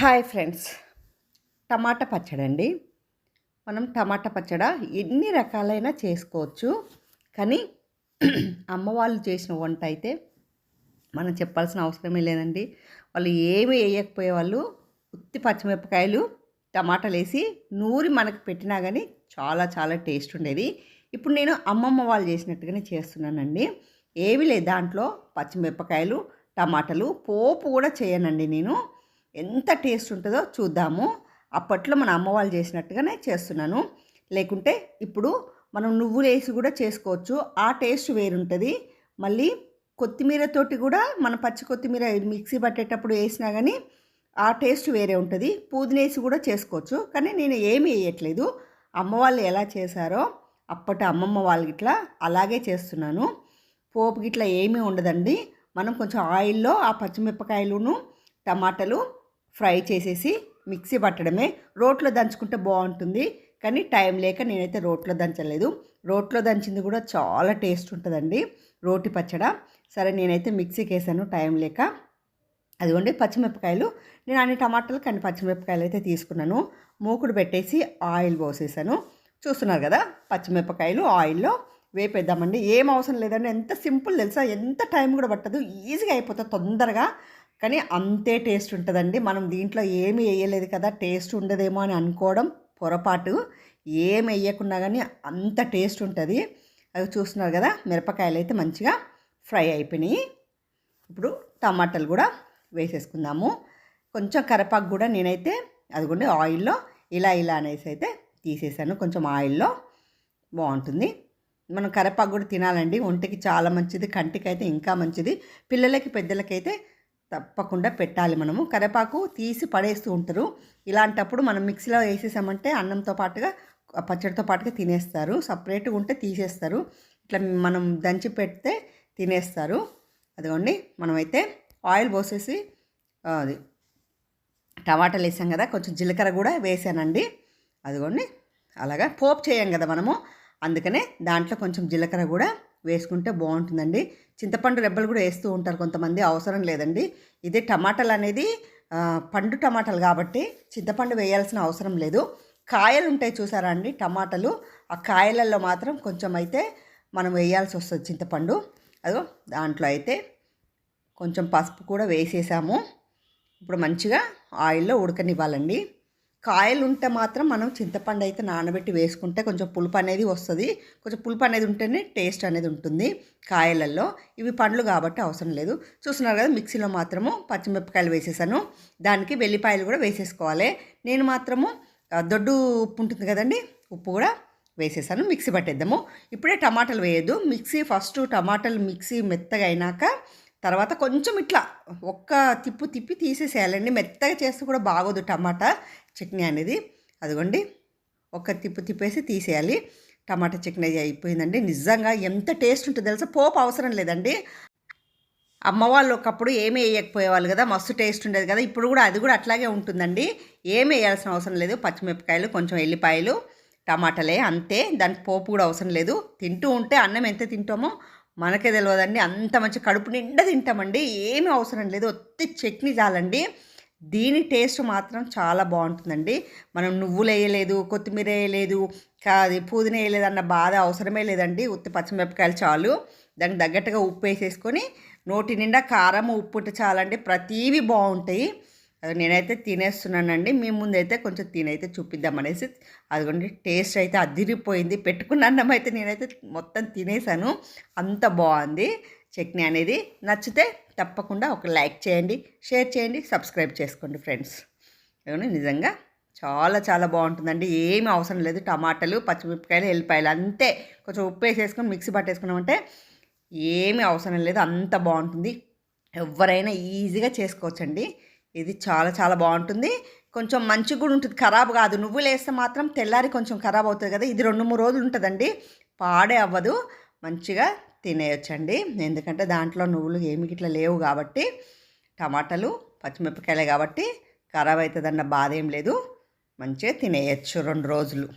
Hi friends. టమాటా పచ్చడి అండి మనం టమాటా పచ్చడ ఎన్ని రకాలైన చేసుకోవచ్చు. కానీ అమ్మ వాళ్ళు చేసిన వంట అయితే మనం చెప్పాల్సిన అవసరమే లేదండి. వాళ్ళు ఏమి వేయకపోయే వాళ్ళు ఉత్తి పచ్చిమిరపకాయలు టమాటాలు వేసి నూరి మనకు పెట్టినా కానీ చాలా చాలా టేస్ట్ ఉండేది. ఇప్పుడు నేను అమ్మమ్మ వాళ్ళు చేసినట్టుగానే చేస్తున్నానండి. ఏమి లేదు దాంట్లో పచ్చిమిరపకాయలు టమాటాలు పోపు కూడా చేయనండి నేను. ఎంత టేస్ట్ ఉంటుందో చూద్దాము. అప్పట్లో మన అమ్మ వాళ్ళు చేసినట్టుగానే చేస్తున్నాను. లేకుంటే ఇప్పుడు మనం నువ్వులు వేసి కూడా చేసుకోవచ్చు. ఆ టేస్ట్ వేరుంటుంది. మళ్ళీ కొత్తిమీరతోటి కూడా మన పచ్చి కొత్తిమీర మిక్సీ పట్టేటప్పుడు వేసినా కానీ ఆ టేస్ట్ వేరే ఉంటుంది. పూదినేసి కూడా చేసుకోవచ్చు. కానీ నేను ఏమీ వేయట్లేదు. అమ్మ వాళ్ళు ఎలా చేశారో అప్పటి అమ్మమ్మ వాళ్ళకి ఇట్లా అలాగే చేస్తున్నాను. పోపు గిట్లా ఏమీ ఉండదండి. మనం కొంచెం ఆయిల్లో ఆ పచ్చిమిరపకాయలును టమాటాలు ఫ్రై చేసేసి మిక్సీ పట్టడమే. రోట్లో దంచుకుంటే బాగుంటుంది. కానీ టైం లేక నేనైతే రోట్లో దంచలేదు. రోట్లో దంచింది కూడా చాలా టేస్ట్ ఉంటుందండి. రోటి పచ్చడ. సరే నేనైతే మిక్సీకి వేసాను టైం లేక. అదిగోండి పచ్చిమిరపకాయలు. నేను అన్ని టమాటాలు కానీ పచ్చిమిరపకాయలు అయితే తీసుకున్నాను. మూకుడు పెట్టేసి ఆయిల్ పోసేసాను. చూస్తున్నారు కదా పచ్చిమిరపకాయలు ఆయిల్లో వేపేద్దామండి. ఏం అవసరం లేదండి. ఎంత సింపుల్ తెలుసా? ఎంత టైం కూడా పట్టదు. ఈజీగా అయిపోతుంది తొందరగా. కానీ అంతే టేస్ట్ ఉంటుందండి. మనం దీంట్లో ఏమి వేయలేదు కదా టేస్ట్ ఉండదేమో అని అనుకోవడం పొరపాటు. ఏమి వేయకుండా కానీ అంత టేస్ట్ ఉంటుంది. అవి చూస్తున్నారు కదా మిరపకాయలు అయితే మంచిగా ఫ్రై అయిపోయినాయి. ఇప్పుడు టమాటాలు కూడా వేసేసుకుందాము. కొంచెం కరపాకు కూడా నేనైతే అదిగోండి ఆయిల్లో ఇలా ఇలా అనేసి అయితే తీసేసాను. కొంచెం ఆయిల్లో బాగుంటుంది. మనం కరపాకు కూడా తినాలండి. ఒంటికి చాలా మంచిది కంటికి అయితే ఇంకా మంచిది. పిల్లలకి పెద్దలకైతే తప్పకుండా పెట్టాలి మనము. కరివేపాకు తీసి పడేస్తూ ఉంటారు. ఇలాంటప్పుడు మనం మిక్సీలో వేసేసామంటే అన్నంతో పాటుగా పచ్చడితో పాటుగా తినేస్తారు. సపరేట్గా ఉంటే తీసేస్తారు. ఇట్లా మనం దంచి పెడితే తినేస్తారు. అదిగోండి మనమైతే ఆయిల్ పోసేసి అది టమాటాలు వేసాం కదా కొంచెం జీలకర్ర కూడా వేసానండి. అదిగోండి అలాగా పోపు చేయం కదా మనము. అందుకనే దాంట్లో కొంచెం జీలకర్ర కూడా వేసుకుంటే బాగుంటుందండి. చింతపండు రెబ్బలు కూడా వేస్తూ ఉంటారు కొంతమంది అవసరం లేదండి. ఇదే టమాటాలు అనేది పండు టమాటాలు కాబట్టి చింతపండు వేయాల్సిన అవసరం లేదు. కాయలు ఉంటాయి చూసారా అండి టమాటాలు? ఆ కాయలలో మాత్రం కొంచెం అయితే మనం వేయాల్సి వస్తుంది చింతపండు. అదో దాంట్లో అయితే కొంచెం పసుపు కూడా వేసేసాము. ఇప్పుడు మంచిగా ఆయిల్లో ఉడకనివ్వాలండి. కాయలు ఉంటే మాత్రం మనం చింతపండు అయితే నానబెట్టి వేసుకుంటే కొంచెం పులుపు అనేది వస్తుంది. కొంచెం పులుపు అనేది ఉంటేనే టేస్ట్ అనేది ఉంటుంది కాయలల్లో ఇవి పండ్లు కాబట్టి అవసరం లేదు. చూస్తున్నారు కదా మిక్సీలో మాత్రము పచ్చిమిరపకాయలు వేసేసాను. దానికి వెల్లిపాయలు కూడా వేసేసుకోవాలి. నేను మాత్రము దొడ్డు ఉప్పు ఉంటుంది కదండి ఉప్పు కూడా వేసేసాను. మిక్సీ పట్టేద్దాము. ఇప్పుడే టమాటాలు వేయద్దు. మిక్సీ ఫస్ట్ టమాటాలు మిక్సీ మెత్తగా అయినాక తర్వాత కొంచెం ఇట్లా ఒక్క తిప్పు తిప్పి తీసేసేయాలండి. మెత్తగా చేస్తే కూడా బాగోదు టమాటా. చట్నీ అనేది అదిగోండి ఒక తిప్పు తిప్పేసి తీసేయాలి. టమాటా చట్నీ అయిపోయిందండి. నిజంగా ఎంత టేస్ట్ ఉంటుందో తెలుసా? పోపు అవసరం లేదండి. అమ్మ వాళ్ళు ఒకప్పుడు ఏమీ వేయకపోయేవాళ్ళు కదా మస్తు టేస్ట్ ఉండేది కదా. ఇప్పుడు కూడా అది కూడా అట్లాగే ఉంటుందండి. ఏమి వేయాల్సిన అవసరం లేదు. పచ్చిమిరపకాయలు కొంచెం ఎల్లిపాయలు టమాటాలే అంతే. దానికి పోపు కూడా అవసరం లేదు. తింటూ ఉంటే అన్నం ఎంత తింటామో మనకే తెలియదండి అంత మంచి కడుపు నిండా తింటామండి. ఏమీ అవసరం లేదు. ఒత్తి చట్నీ చాలండి. దీని టేస్ట్ మాత్రం చాలా బాగుంటుందండి. మనం నువ్వులు వేయలేదు కొత్తిమీర వేయలేదు కాదు పుదీనా వేయలేదు అన్న బాధ అవసరమే లేదండి. ఉత్తి పచ్చిమిరపకాయలు చాలు. దానికి తగ్గట్టుగా ఉప్పు వేసేసుకొని నోటి నిండా కారం ఉప్పు చాలండి. ప్రతీవి బాగుంటాయి. అది నేనైతే తినేస్తున్నానండి. మీ ముందైతే కొంచెం తినైతే చూపిద్దామనేసి అదిగోండి టేస్ట్ అయితే అదిరిపోయింది. పెట్టుకున్న అన్నం అయితే నేనైతే మొత్తం తినేసాను. అంత బాగుంది. చట్నీ అనేది నచ్చితే తప్పకుండా ఒక లైక్ చేయండి షేర్ చేయండి సబ్స్క్రైబ్ చేసుకోండి ఫ్రెండ్స్. నిజంగా చాలా చాలా బాగుంటుందండి. ఏమి అవసరం లేదు. టమాటాలు పచ్చిమిరపకాయలు ఎల్లిపాయలు అంతే. కొంచెం ఉప్పు వేసేసుకొని మిక్సీ పట్టేసుకున్నామంటే ఏమీ అవసరం లేదు. అంత బాగుంటుంది. ఎవరైనా ఈజీగా చేసుకోవచ్చండి. ఇది చాలా చాలా బాగుంటుంది. కొంచెం మంచిగా కూడా ఉంటుంది. ఖరాబ్ కాదు. నువ్వులు వేస్తే మాత్రం తెల్లారి కొంచెం ఖరాబ్ అవుతుంది కదా. ఇది రెండు మూడు రోజులు ఉంటుందండి. పాడే అవ్వదు. మంచిగా తినేయొచ్చండి. ఎందుకంటే దాంట్లో నువ్వులు ఏమి ఇట్లా లేవు కాబట్టి టమాటాలు పచ్చిమిరపకాయలే కాబట్టి ఖరాబ్ అవుతుందన్న బాధ ఏం లేదు. మంచిగా తినేయచ్చు రెండు రోజులు.